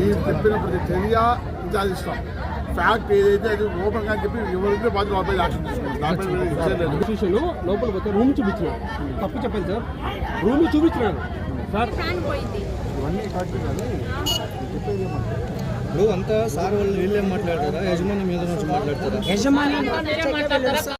మీరు చెప్పిన ప్రతి చర్య విచారిస్తాం ఫ్యాక్ట్ ఏదైతే అది ఓపెన్గా చెప్పి ఎవరైతే బాధ్యత వాళ్ళపై యాక్షన్ తీసుకుంటాం దానిపై వేరే విషయం లేదు. ఇన్స్టిట్యూషన్ లోపల పోతే రూమ్ చూపించినాడు తప్పు చెప్పాను సార్. రూమ్ చూపించినాడు సార్ ఇప్పుడు అంతా సార్ వాళ్ళు వీళ్ళేం మాట్లాడతారా? యజమాని మీద నుంచి మాట్లాడతారా? అంతే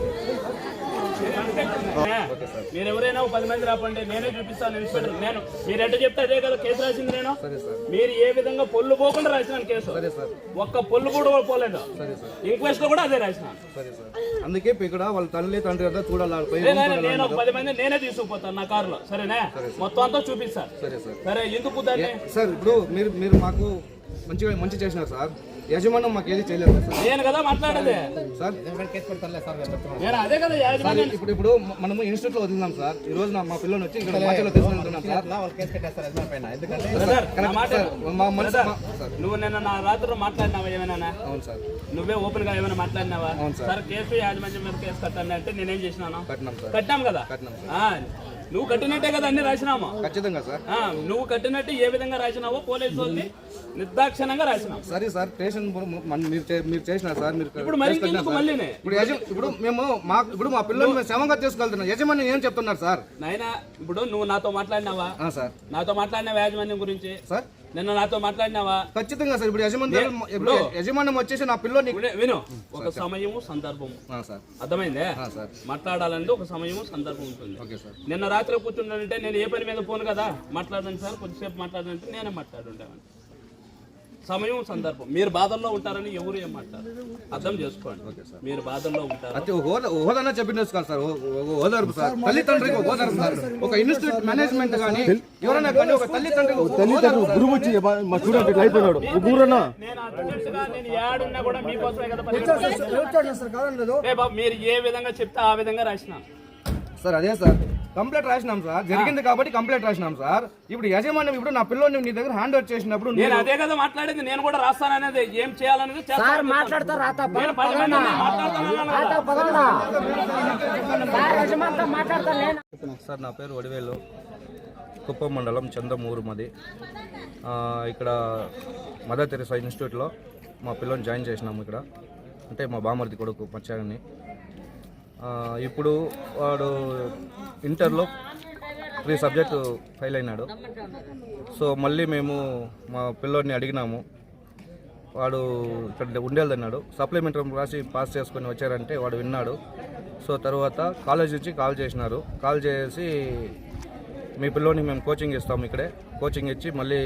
మీరు ఎవరైనా పది మంది రాపండి నేనే చూపిస్తాను నేను మీరు ఎట్ట చెప్తే అదే కదా కేసు రాసింది నేను. మీరు ఏ విధంగా పొల్లు పోకుండా రాసినాను కేసు? ఒక్క పొల్లు కూడా పోలేదు. ఇంక్వెస్ట్లో కూడా అదే రాసిన. సరే సార్. అందుకే ఇక్కడ వాళ్ళ తల్లి తండ్రి అంతా చూడాలి నేను పది మంది నేనే తీసుకుపోతాను నా కారులో. సరేనా? మొత్తం అంతా చూపిస్తాను సరే సార్. సరే ఎందుకు దాన్ని సార్ ఇప్పుడు మీరు మీరు మాకు మంచిగా మంచి చేసినారు సార్. యజమానం మాకు ఏది చేయలేదు సార్. నేను కదా మాట్లాడేది. సార్ అదే కదా యాజమాన్యం ఇప్పుడు ఇప్పుడు మనము ఇన్స్టిట్యూట్లో వదిలినాం సార్. ఈ రోజు నా- మా పిల్లలు వచ్చి ఇక్కడ మాటలో తీసుకుంటున్నాం సార్. నువ్వు నిన్న నా రాత్రి మాట్లాడినావా ఏమైనా? అవును సార్. నువ్వే ఓపెన్గా ఏమైనా మాట్లాడినావా? అవును సార్. కేసు యాజమాన్యం మీద కేసు కట్టండి అంటే నేనేం చేసినాను? కట్టినాం సార్. కట్టాం కదా? కట్టినాం ఆ, నువ్వు కట్టినట్టే కదా అన్ని రాసినాము? ఖచ్చితంగా సార్. నువ్వు కట్టినట్టు ఏ విధంగా రాసినావో పోలీసు వాళ్ళని నిర్దాక్షిణంగా రాసినావు సరే సార్ స్టేషన్ మీరు చే- మీరు చేసినారు సార్ మీరు ఇప్పుడు మరి. మళ్ళీనే? ఇప్పుడు మేము మా ఇప్పుడు మా పిల్లల్ని మేము శ్రమంగా తీసుకెళ్తున్నాం. యజమాని ఏం చెప్తున్నారు సార్? నాయనా ఇప్పుడు నువ్వు నాతో మాట్లాడినావా? సార్. నాతో మాట్లాడినావా యాజమాన్యం గురించి? సార్. నిన్న నాతో మాట్లాడినావా? ఖచ్చితంగా సార్ ఇప్పుడు యజమాని యజమానం వచ్చేసి నా పిల్లోని విను- ఒక సమయము సందర్భము. అర్థమైందే? మాట్లాడాలంటే ఒక సమయము సందర్భం ఉంటుంది. నిన్న రాత్రి కూర్చుంటానంటే నేను ఏ పని మీద పోను కదా? మాట్లాడండి సార్ కొద్దిసేపు మాట్లాడంటే నేనే మాట్లాడుండేవాడిని సమయం సందర్భం. మీరు బాధల్లో ఉంటారని ఎవరు ఏం మాట్లాడరు అర్థం చేసుకోండి. మీరు బాధల్లో ఉంటారు? హోదా సార్. ఓదార్పు సార్. తల్లిదండ్రికి ఒక ఓదార్పు సార్. ఒక ఇన్స్టిట్యూట్ మేనేజ్మెంట్ కానీ ఎవరైనా కానీ ఒక. గురువు వచ్చి అయిపోయినాడు. గురున్నా మీరు ఏ విధంగా చెప్తే ఆ విధంగా రాసిన. సార్ అదే సార్. Complaint రాసినాం sir. జరిగింది కాబట్టి కంప్లైంట్ రాసినాం సార్. ఇప్పుడు యజమాని ఇప్పుడు నా పిల్లోని నీ దగ్గర హ్యాండ్ ఓవర్ చేసినప్పుడు నేను అదే కదా మాట్లాడేది. నేను కూడా రాస్తాననేది ఏం చేయాలనేది చేస్తాను. మాట్లాడతారు సార్ సార్ నా పేరు వడివేలు కుప్పం మండలం చందమూరు మాది ఆ, ఇక్కడ మదర్ తెరిసా ఇన్స్టిట్యూట్లో మా పిల్లని జాయిన్ చేసినాము ఇక్కడ. అంటే మా బామర్ది కొడుకు మచ్చాగని ఇప్పుడు వాడు ఇంటర్లో త్రీ సబ్జెక్టు ఫెయిల్ అయినాడు. సో మళ్ళీ మేము మా పిల్లోడిని అడిగినాము. వాడు ఇక్కడ ఉండేదన్నాడు సప్లిమెంటరీ రాసి పాస్ చేసుకొని వచ్చారంటే వాడు విన్నాడు. సో తర్వాత కాలేజ్ నుంచి కాల్ చేసినారు. కాల్ చేసి మీ పిల్లోని మేము కోచింగ్ ఇస్తాము ఇక్కడే. కోచింగ్ ఇచ్చి మళ్ళీ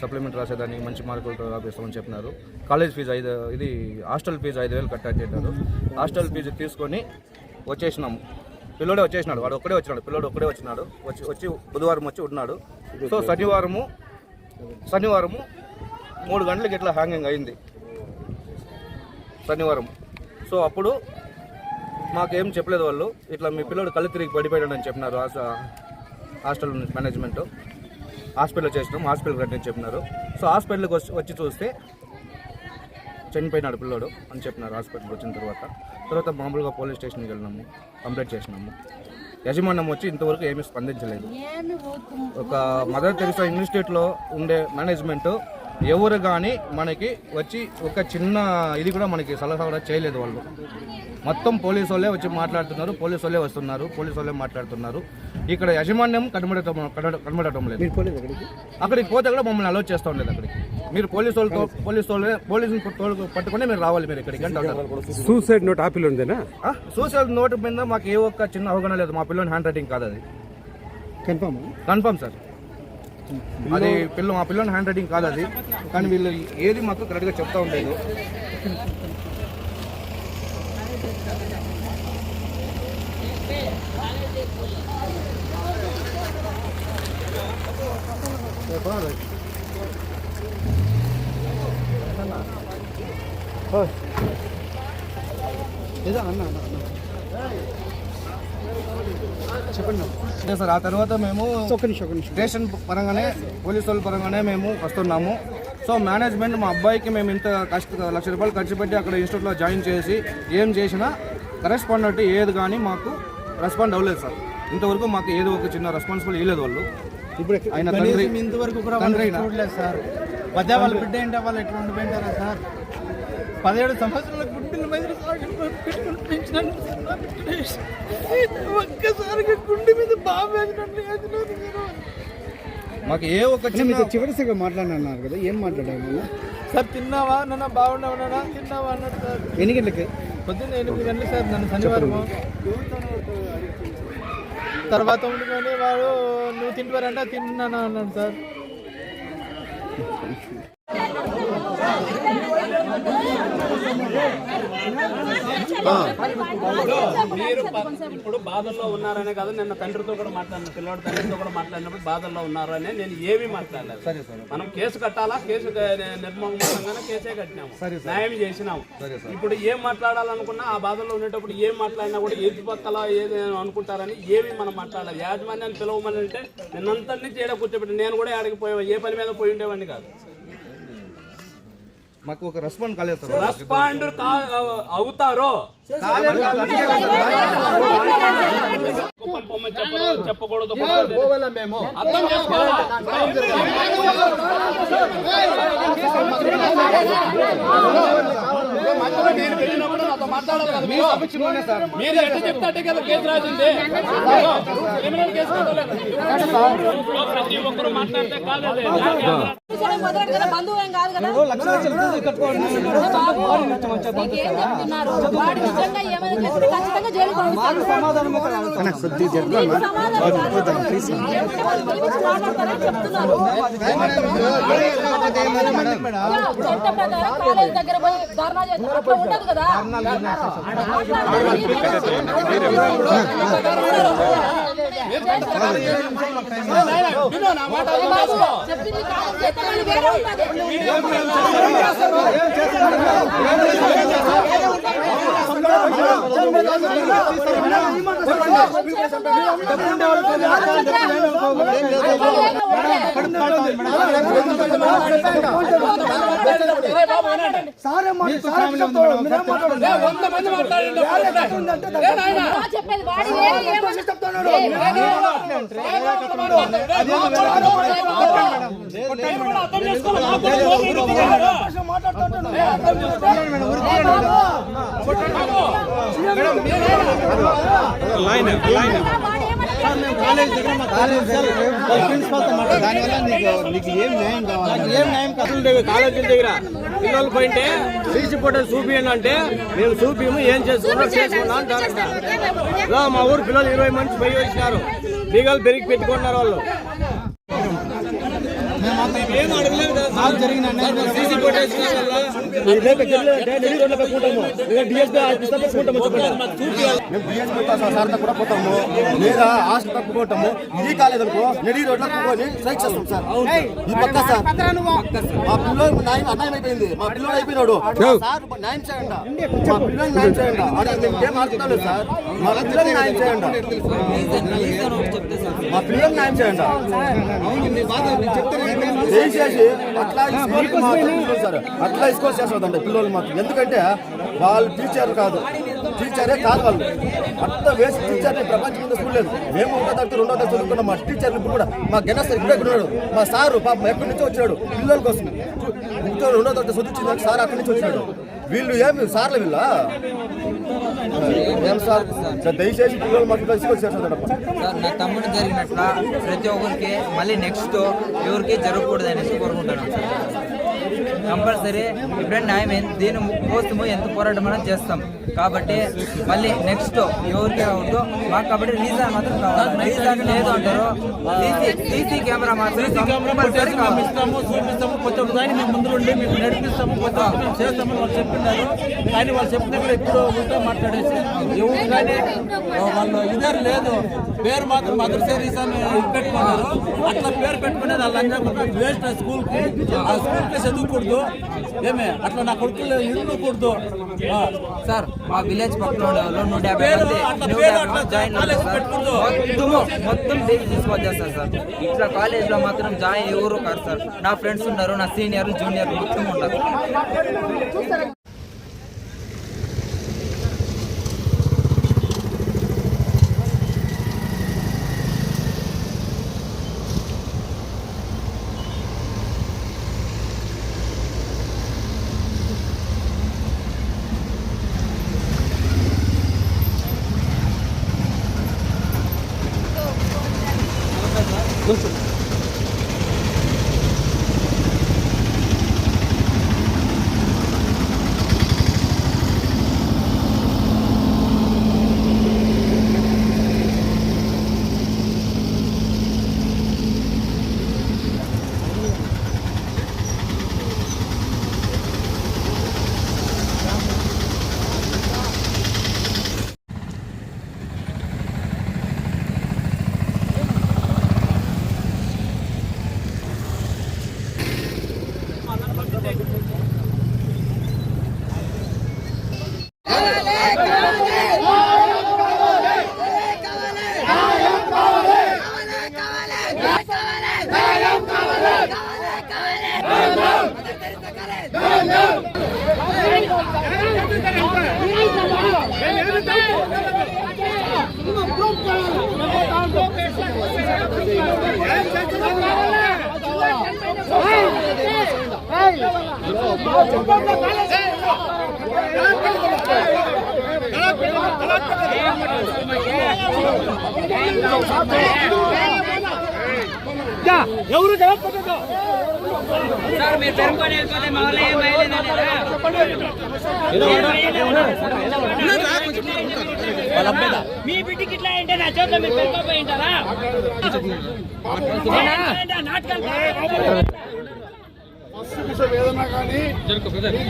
సప్లిమెంట్ రాసేదానికి మంచి మార్కులతో రాపిస్తామని చెప్పినారు. కాలేజ్ ఫీజు ఐదు ఇది హాస్టల్ ఫీజు ఐదు వేలు కట్టాలి చెప్పారు. హాస్టల్ ఫీజు తీసుకొని వచ్చేసినాము. పిల్లోడే వచ్చేసినాడు. వాడు ఒక్కడే వచ్చినాడు. పిల్లోడు ఒక్కడే వచ్చినాడు. వచ్చి వచ్చి బుధవారం వచ్చి ఉన్నాడు. సో శనివారము శనివారము మూడు గంటలకి ఇట్లా హ్యాంగింగ్ అయింది. శనివారం. సో అప్పుడు మాకేం చెప్పలేదు వాళ్ళు. ఇట్లా మీ పిల్లడు కళ్ళు తిరిగి పడిపోయాడు అని చెప్పినారు హాస్- హాస్టల్ మేనేజ్మెంట్. హాస్పిటల్ చేసినాం. హాస్పిటల్ కట్టని చెప్పినారు. సో హాస్పిటల్కి వచ్చి వచ్చి చూస్తే చనిపోయినాడు పిల్లోడు అని చెప్పినారు. హాస్పిటల్కి వచ్చిన తర్వాత. తర్వాత మామూలుగా పోలీస్ స్టేషన్కి వెళ్ళినాము కంప్లైంట్ చేసినాము. యజమాన్యం వచ్చి ఇంతవరకు ఏమీ స్పందించలేదు. ఒక మదర్ తెరిసా ఇన్స్టిట్యూట్లో ఉండే మేనేజ్మెంట్ ఎవరు కానీ మనకి వచ్చి ఒక చిన్న ఇది కూడా మనకి సలహా కూడా చేయలేదు వాళ్ళు. మొత్తం పోలీసు వాళ్ళే వచ్చి మాట్లాడుతున్నారు పోలీసు వాళ్ళే వస్తున్నారు పోలీసు వాళ్ళే మాట్లాడుతున్నారు. ఇక్కడ యజమాన్యం కనబడటం కనబడ- కనబడటం లేదు. అక్కడికి? పోతే కూడా మమ్మల్ని అలౌట్ చేస్తూ ఉండలేదు అక్కడికి. మీరు పోలీసు వాళ్ళతో పోలీసు వాళ్ళే పోలీసుని పట్టుకుని మీరు రావాలి మీరు ఇక్కడికి అంటే సూసైడ్ నోట్ ఆపిల్ ఉందేనా? సోషల్ నోట్ మీద మాకు ఏ ఒక్క చిన్న అవగాహన లేదు. మా పిల్లని హ్యాండ్ రైటింగ్ కాదు అది. Confirm confirm sir. అది పిల్ల మా పిల్లని హ్యాండ్ రైటింగ్ కాదు అది. కానీ వీళ్ళు ఏది మాకు కరెక్ట్గా చెప్తా ఉండేది ఏదో అన్న అన్న అన్న. చెప్పండి. సార్ ఆ తర్వాత మేము స్టేషన్ పరంగానే పోలీసు వాళ్ళ పరంగానే మేము వస్తున్నాము. సో మేనేజ్మెంట్ మా అబ్బాయికి మేము ఇంత కష్ట లక్ష రూపాయలు ఖర్చు పెట్టి అక్కడ ఇన్స్టిట్యూట్లో జాయిన్ చేసి ఏం చేసినా కరెస్పాండెంట్ ఏది కానీ మాకు రెస్పాండ్ అవ్వలేదు సార్ ఇంతవరకు మాకు ఏదో ఒక చిన్న రెస్పాన్సిబుల్ ఇవ్వలేదు వాళ్ళు ఇప్పుడు ఎక్కడ- ఆయన తండ్రి ఇంతవరకు చూడలేదు సార్ పదే వాళ్ళ బిడ్డ ఏంటో వాళ్ళు ఎట్లా ఉండిపోయింటారా సార్ పదిహేడు సంవత్సరాల గుండెల మీద పెట్టుకుని పెంచినాను. ఒక్కసారిగా గుండె మీద బాగా వేసినట్లు వేసినారు మీరు. మాకు ఏ ఒక్క అంటే చిన్న మీతో చివరిసారిగా మాట్లాడినారు కదా ఏం మాట్లాడారు వాళ్ళు? సార్ తిన్నావా? నన్ను బాగున్నావా తిన్నావా అన్నాడు సార్. ఎన్ని గంటలకి? పొద్దున్న ఎనిమిది గంటలు సార్ నన్ను శనివారం తర్వాత ఉండుకొని వాడు నువ్వు తింటువారంటే తిన్నాను? అన్నాడు సార్. మీరు ఇప్పుడు బాధల్లో ఉన్నారనే కాదు నిన్న తండ్రితో కూడా మాట్లాడిన పిల్లవాడు తండ్రితో కూడా మాట్లాడినప్పుడు బాధల్లో ఉన్నారు అనే నేను ఏమీ మాట్లాడలేదు. మనం కేసు కట్టాలా? కేసు నిర్మూలంగానే కేసే కట్టినాము. న్యాయం చేసినాము. ఇప్పుడు ఏం మాట్లాడాలనుకున్నా ఆ బాధల్లో ఉండేటప్పుడు ఏం మాట్లాడినా కూడా ఎదుటి పక్కల ఏది అనుకుంటారని ఏమీ మనం మాట్లాడాలి యాజమాన్యాన్ని పిలవమని అంటే నిన్నంతటినీ చేయడం కూర్చోబెట్టి నేను కూడా ఆడికి పోయే ఏ పని మీద పోయి ఉండేవాడిని కాదు. మాకు ఒక రెస్పాండ్ కాలేదు సార్. రెస్పాండ్ అవుతారో? చెప్పకూడదు అర్థం చేసుకోవాలా మీరు. మీరు ఎట్లా చెప్తే అట్టే కదా కేసు రాసింది క్రిమినల్ కేసు ప్రతి ఒక్కరు మాట్లాడితే కాలేదు బంధువు ఏం కాదు కదా మీకు ఏం చెప్తున్నారు వాడు నిజంగా ఏమైనా చేస్తే ఖచ్చితంగా జైలు పంపిస్తారు సమాధానం మాట్లాడతారని చెప్తున్నారు చట్ట ప్రకారం కాలేజ్ దగ్గర పోయి ధర్నా ఉండదు కదా చెప్పింది మళ్ళీ వేరే ఉంటుంది వంద మంది మాట్లాడండి చెప్పేది వాడి వేరే ఏమో- అర్థం కాలేజీల దగ్గర. పిల్లలు పోయింటే సీసీ ఫోటో చూపియండి అంటే మేము చూపిము ఏం చేసుకున్నా చేసుకున్నా అంటారంట మా ఊరు పిల్లలు ఇరవై మంది పోయి వచ్చినారు బీగాలు పెరిగి పెట్టుకున్నారు వాళ్ళు సార్. సార్, సీసీ ఫోటో ఇచ్చినారు కదా. మేము బిఎస్పీ సార్తో కూడా పోతాము లేదా హాస్టల్ తప్పుకోవటము ఇది కాలేదనుకో నెడి రోడ్లో తప్పుకొని స్ట్రైక్ చేస్తాం సార్ ఈ పక్క సార్ మా పిల్లలు న్యాయం అన్యాయం అయిపోయింది మా పిల్లలు అయిపోయినాడు సార్ న్యాయం చేయండి మా పిల్లలు న్యాయం చేయండి అదే మేము ఏం ఆడుతున్నాం లేదు సార్ మా పిల్లలు న్యాయం చేయండి మా పిల్లలు న్యాయం చేయండి దయచేసి అట్లా సార్ అట్లా ఇసుకోవాలి చేసేదండి పిల్లలు మాకు ఎందుకంటే వాళ్ళు టీచర్ కాదు. టీచరే కాదు వాళ్ళు. అంత వేసి టీచర్ని ప్రపంచం మీద చూడలేదు. మేము ఒకటో తరగతి రెండో తరగతి చదువుకున్నాం. మా టీచర్లు ఇప్పుడు కూడా మా గెనస్ ఇప్పుడే ఉన్నాడు. మా సారు పాప ఎక్కడి నుంచో వచ్చాడు పిల్లల కోసం ఇంకో రెండో తరగతి చదువుతుంది సార్ అక్కడి నుంచి వచ్చినాడు. వీళ్ళు ఏమి సార్లు వీళ్ళ? ఏం సార్? దయచేసి పిల్లలు మాకు కలిసి వచ్చారు సార్ నా తమ్ముడు జరిగినట్ల ప్రతి ఒక్కరికి మళ్ళీ నెక్స్ట్ ఎవరికి జరగకూడదు అనేసి కోరుకుంటాను సార్. కంపల్సరీ ఇప్పుడే న్యాయం ఎంత- దీని కోసము ఎంత పోరాటం అనేది చేస్తాం. కాబట్టి మళ్ళీ నెక్స్ట్ ఎవరికి కావద్దు మాకు కాబట్టి రీజన్ మాత్రం కావాలి. రీజన్ లేదు అంటారు. సీసీ కెమెరా మాత్రం కంపల్సరీ ఇస్తాము చూపిస్తాము మేము ముందు ఉండి మీకు నడిపిస్తాము మేము చేస్తామని వాళ్ళు చెప్పినారు. కానీ వాళ్ళు చెప్పిన కూడా ఇప్పుడు ఉంటే మాట్లాడేసి ఎవరు కానీ వాళ్ళు ఇదే లేదు. పేరు మాత్రం మదర్సే రీసన్ పెట్టుకున్నారు. అట్లా పేరు పెట్టుకునేది వాళ్ళ అందరూ వేస్ట్ స్కూల్కి ఆ స్కూల్కి చదువుకూడదు. ఏమే అట్లా నా కొడుకులు ఇరుకూడదు సార్ మా విలేజ్ పక్కన నూట యాభై జాయిన్ కాలేజ్. మొత్తము మొత్తం డీల్ తీసుకొచ్చేస్తారు సార్. ఇట్లా కాలేజ్లో మాత్రం జాయిన్ ఎవరు కాదు సార్. నా ఫ్రెండ్స్ ఉన్నారు నా సీనియర్లు జూనియర్లు మొత్తం ఉన్నారు ఎవరు సార్ మీరు పెరుముకొని వెళ్ళిపోతే మా వాళ్ళు ఏం మీ బిడ్డకి ఇట్లా అంటే నా చేతిలో మీరు పెరుకోపోయి ఉంటారా? నాటకాలు ఫస్ట్ విషయం ఏదన్నా కానీ నేను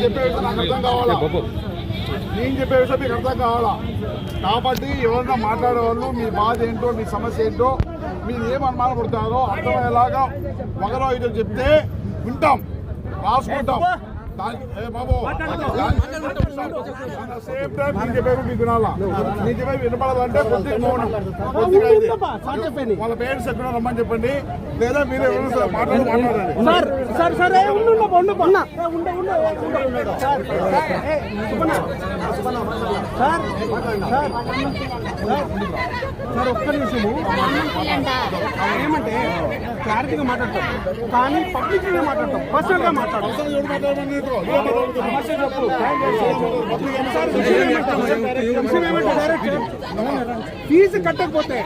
చెప్పే విషయం నాకు అర్థం కావాలా? నేను చెప్పే విషయం మీకు అర్థం కావాలా? కాబట్టి ఎవరన్నా మాట్లాడేవాళ్ళు మీ బాధ ఏంటో మీ సమస్య ఏంటో మీరు ఏం అనుమానం పడుతున్నారో అర్థమయ్యేలాగా ఒకరో ఐదో చెప్తే వింటాం రాసుకుంటాం. సేమ్ టైం మీకు వినపడాలంటే కొద్దిగా మౌనం కొద్దిగా ఇది. వాళ్ళ పేరెంట్స్ ఎక్కడ రమ్మని చెప్పండి లేదా మీరు మాట్లాడి మాట్లాడండి ఒక్క నిమిషము ఏమంటే క్లారిటీగా మాట్లాడతాం. కానీ పబ్లిక్ మాట్లాడతాం. పర్సనల్గా మాట్లాడతాం. ఫీజు కట్టకపోతే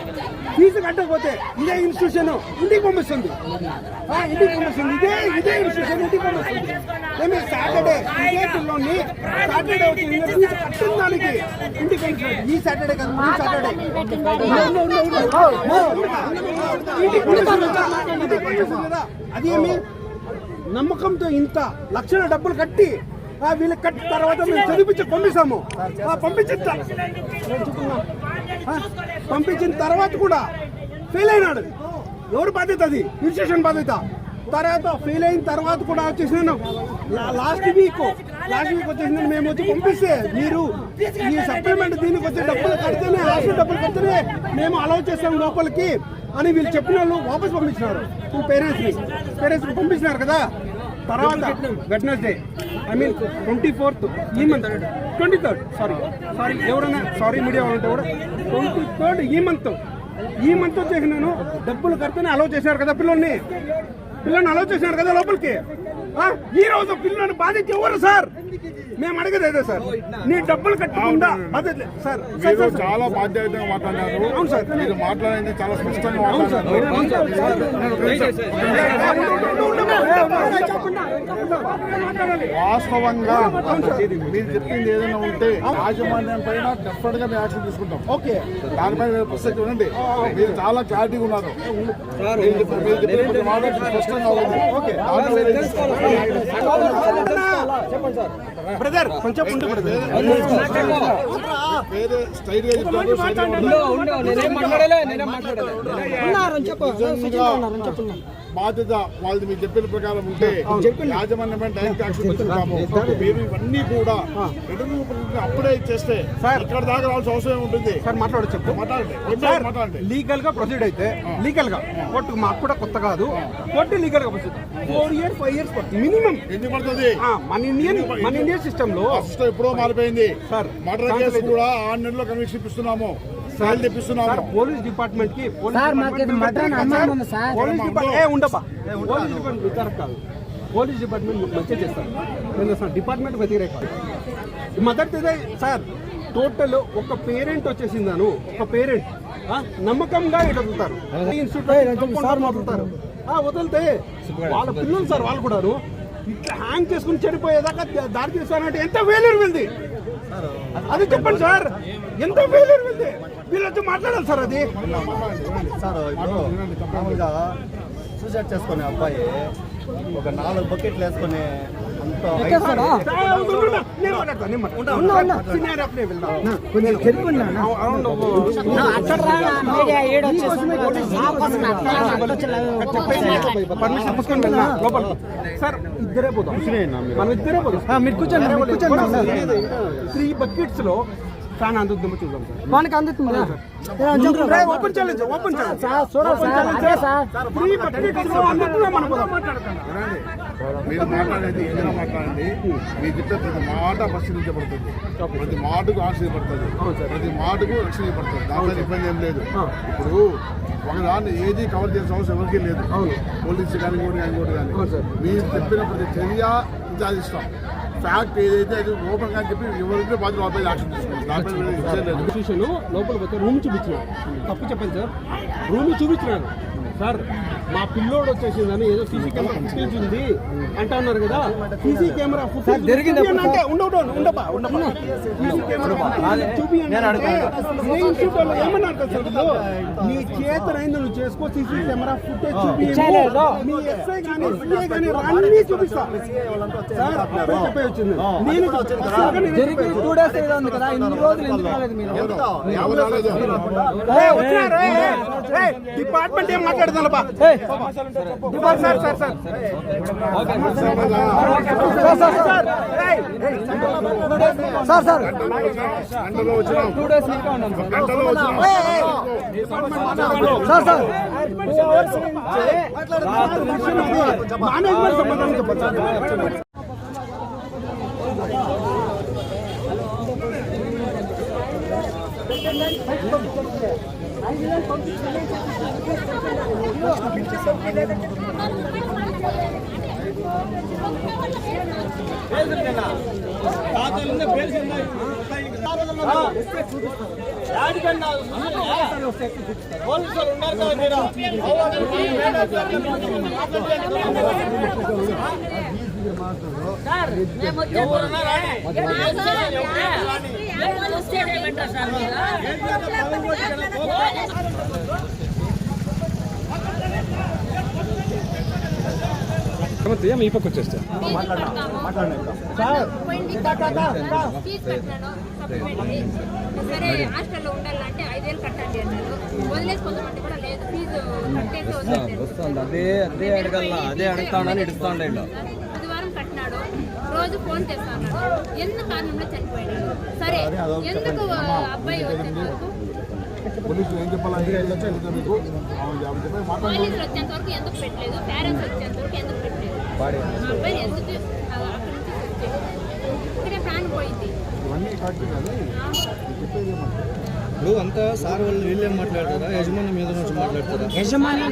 ఫీజు కట్టకపోతే ఇదే ఇన్స్టిట్యూషన్ ఇంటికి పంపిస్తుంది. ఆ, ఇంటికి పంపిస్తుంది. ఇదే ఇదే ఇన్స్టిట్యూషన్ ఇంటికి పంపిస్తుంది. ఏమి సాటర్డే ఇదే పిల్లోని సాటర్డే వచ్చి ఇంకా ఫీజు కట్టిన దానికి ఇంటికి పంపిస్తుంది. ఈ సాటర్డే కాదు ఈ సాటర్డే. ఇంటికి పంపిస్తుంది కదా, అదేమి? నమ్మకంతో ఇంత లక్షల డబ్బులు కట్టి వీళ్ళకి కట్టిన తర్వాత మేము చదివించి పంపిస్తాము. ఆ పంపించిన పంపించిన తర్వాత కూడా ఫెయిల్ అయినాడు. ఎవరు బాధ్యత అది? ఇన్స్టిట్యూషన్ బాధ్యత. తర్వాత ఫెయిల్ అయిన తర్వాత కూడా వచ్చేసి నేను లాస్ట్ వీక్ లాస్ట్ వీక్ వచ్చేసి నేను మేము వచ్చి పంపిస్తే మీరు ఈ సప్లిమెంట్ దీనికి వచ్చే డబ్బులు కడితేనే హాస్టల్ డబ్బులు కడితేనే మేము అలౌ చేస్తాం లోపలికి అని వీళ్ళు చెప్పిన వాళ్ళు వాపస్ పంపించినారు. పేరెంట్స్ని. పేరెంట్స్కి పంపించినారు కదా. తర్వాత Wednesday I mean twenty fourth ఈ month twenty third sorry sorry ఎవరైనా సారీ మీడియా వాళ్ళంటే కూడా ట్వంటీ థర్డ్ ఈ మంత్ ఈ మంత్ వచ్చేసి నేను డబ్బులు కడితేనే అలౌ చేశారు కదా పిల్లల్ని పిల్లల్ని అలౌ చేశారు కదా లోపలికి. ఈ రోజు పిల్లల్ని బాధించి ఎవరు సార్? మేము అడిగేది అదే సార్ నీ డబ్బులు కట్టకుండా లే- సార్ సార్, మీరు సార్, సార్. చాలా బాధ్యతగా మాట్లాడారు అవును సార్. మీరు మాట్లాడింది చాలా స్పష్టంగా సార్ సార్ వాస్తవంగా మీరు చెప్పింది ఏదైనా ఉంటే యాజమాన్యం పైన డెఫినెట్గా మేము యాక్షన్ తీసుకుంటాం ఓకే దానిపైన పుస్తకం చూడండి మీరు చాలా క్లారిటీగా ఉన్నారు స్పష్టంగా ఉంది దాంట్లో ఏదైనా బ్రదర్ కొంచెం ఉండు బ్రదర్ వేరే స్టైల్ బాధ్యత వాళ్ళది మీరు చెప్పిన ప్రకారం ఉంటే యాజమాన్యం డైరెక్ట్ యాక్షన్ తీసుకుంటాము మీరు ఇవన్నీ కూడా రిటర్న్ అప్పుడే ఇచ్చేస్తే ఇక్కడ దాకా రావాల్సిన అవసరం ఉంటుంది సార్ మాట్లాడచ్చు మాట్లాడండి. లీగల్గా ప్రొసీడ్ అయితే లీగల్గా కోర్టు మాకు కూడా కొత్త కాదు. కోర్టు లీగల్గా proceed four years five years minimum ఎన్ని పడుతుంది? మన ఇండియన్ మన ఇండియన్ సిస్టమ్లో సిస్టమ్ ఎప్పుడో మారిపోయింది. సార్, మర్డర్ కేసు కూడా ఆరు నెలల్లో కన్విక్షన్ ఫైల్ తెప్పిస్తున్నాము పోలీస్ డిపార్ట్మెంట్కి పోలీస్ సార్, మాకు ఇది మర్డర్ అని అనుమానం ఉంది సార్. పోలీస్ డిపార్ట్మెంట్ ఏ ఉండపా పోలీస్ డిపార్ట్మెంట్ వ్యతిరేక కాదు. పోలీస్ డిపార్ట్మెంట్ మంచిగా చేస్తారు. నేను డిపార్ట్మెంట్ వ్యతిరేక కాదు. మొదటిదే సార్ టోటల్ ఒక పేరెంట్ వచ్చేసిందాను. ఒక పేరెంట్. నమ్మకంగా ఇట్లా వదులుతారు. ఇన్స్టిట్యూట్ వదిలితే వాళ్ళ పిల్లలు సార్ వాళ్ళు కూడాను ఇట్లా హ్యాంగ్ చేసుకుని చెడిపోయేదాకా దారి తీస్తానంటే ఎంత వేలూరు వెళ్ది అది చెప్పండి సార్. ఎంత ఫెయిల్యూర్ ఉంది? వీళ్ళు వచ్చి మాట్లాడాలి సార్ అది. సార్ ఇప్పుడు మామూలుగా సూసైడ్ చేసుకునే అబ్బాయి ఒక నాలుగు బకెట్లు వేసుకుని పర్మిషన్ తీసుకొని. సార్ ఇద్దరే పోదాం మనం ఇద్దరే పోదాం మీరు కూర్చోండి త్రీ బకెట్స్లో ఫ్యాన్ అందుతుందేమో చూద్దాం సార్. మనకి అందుతుందా open challenge open challenge sir అందుతుందా మనం. మీరు మాట్లాడేది ఏదైనా మాట్లాడండి. మీ చెప్పే ప్రతి మాట పరిశీలించబడుతుంది. ప్రతి మాటకు ఆశ్రయపడుతుంది ప్రతి మాటకు రక్షించబడుతుంది దాంట్లో ఇబ్బంది ఏం లేదు. ఇప్పుడు ఒకదాన్ని ఏది కవర్ చేసిన అవసరం ఎవరికీ లేదు. పోలీసు కానీ ఇంకోటి కానీ ఇంకోటి కానీ. మీరు చెప్పిన ప్రతి చర్య విచారిస్తాం ఫ్యాక్ట్ ఏదైతే అది ఓపెన్గా చెప్పి ఎవరైతే బాధ్యత వాళ్ళపై యాక్షన్ తీసుకుంటాం దానిపై లోపల పోతే రూమ్ చూపించినాడు తప్పు చెప్పండి సార్. రూమ్ చూపించినాడు సార్ మా పిల్లోడు వచ్చేసిందని ఏదో సీసీ కెమెరా ఫుటేజ్ ఉంది అంటా ఉన్నారు కదా. సీసీ కెమెరా ఫుటేజ్ జరిగింది అంటే ఉండవు ఉండపా ఉండపా సీసీ కెమెరా చూపియండి ఏమన్నారు వీళ్ళు? నీ చేతనైంది నువ్వు చేసుకో సీసీ కెమెరా ఫుటేజ్ చూపి మీ ఎస్ఐ కానీ సిఐ కానీ అన్ని చూపిస్తా. సార్ అప్పుడే చెప్పే వచ్చింది. నేను జరిగిన టూ డేస్ ఏదో ఉంది కదా ఇన్ని రోజులు ఎందుకు రాలేదు మీరు? డిపార్ట్మెంట్ ఏం మాట్లాడుతున్నా బా department sir sir sir. Sir sir. Sir గంటలో వచ్చినాం గంటలో వచ్చినాం సార్ సార్ మేనేజ్మెంట్ సంబంధం మీ పక్క వచ్చేస్తా. సరే హాస్టల్లో ఉండాలంటే ఐదేళ్ళు కట్టాలి అన్నారు కూడా లేదు ఫీజు కట్టేసి అదే అదే అదే అడుగుతానని ఇడుస్తాండే రోజు ఫోన్ చేస్తాడు ఎందుకు కారణంలో చనిపోయినాడు సరే ఎందుకు అబ్బాయి వచ్చేంత వరకు పోలీసులు ఏం లేదా మీకు? పోలీసులు వచ్చేంత వరకు ఎందుకు పెట్టలేదు? పేరెంట్స్ వచ్చేంత వరకు ఎందుకు పెట్టలేదు? మా అబ్బాయిని ఎందుకు అక్కడి నుంచి పోయింది. ఇప్పుడు అంతా సార్ వాళ్ళు వీళ్ళేం మాట్లాడతారా? యజమాని మీద నుంచి మాట్లాడతారా? యజమాని